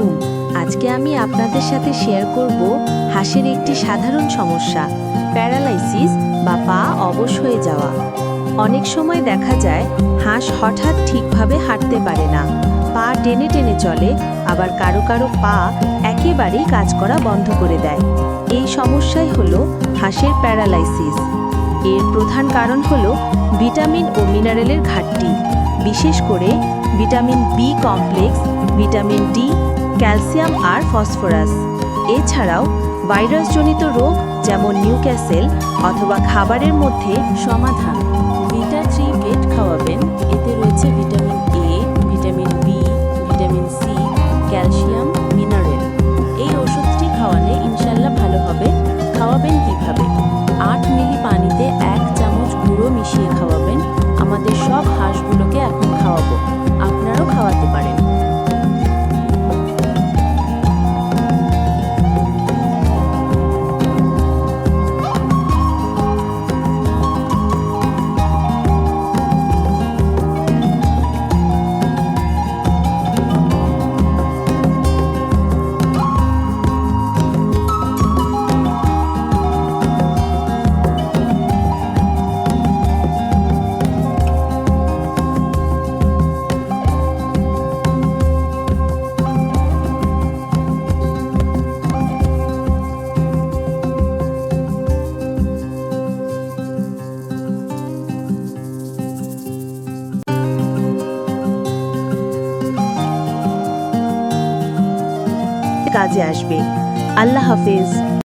আলাইকুম আজকে আমি আপনাদের সাথে শেয়ার করব হাঁসের একটি সাধারণ সমস্যা প্যারালাইসিস বা পা অবশ হয়ে যাওয়া। অনেক সময় দেখা যায় হাঁস হঠাৎ ঠিকভাবে হাঁটতে পারে না। পা টেনে টেনে চলে, আবার কারও কারও পা একেবারেই কাজ করা বন্ধ করে দেয়। এই সমস্যাই হলো হাঁসের প্যারালাইসিস এর প্রধান কারণ হলো ভিটামিন ও মিনারেলের ঘাটতি। বিশেষ করে vitamin B complex vitamin D calcium আর ফসফরাস। এছাড়াও ভাইরাসজনিত রোগ যেমন নিউক্যাসেল অথবা খাবারের মধ্যে সমাধান। ভিটা থ্রি ভেট খাওয়াবেন। এতে রয়েছে vitamin A vitamin B vitamin C calcium, mineral. এই ওষুধটি খাওয়ালে ইনশাল্লাহ ভালো হবে। খাওয়াবেন কীভাবে? আট মিলি পানিতে এক চামচ গুঁড়ো মিশিয়ে খাওয়াবেন। আমাদের সব হাঁসগুলোকে এখন খাওয়াবো। কাজে আসবে। আল্লাহ হাফেজ।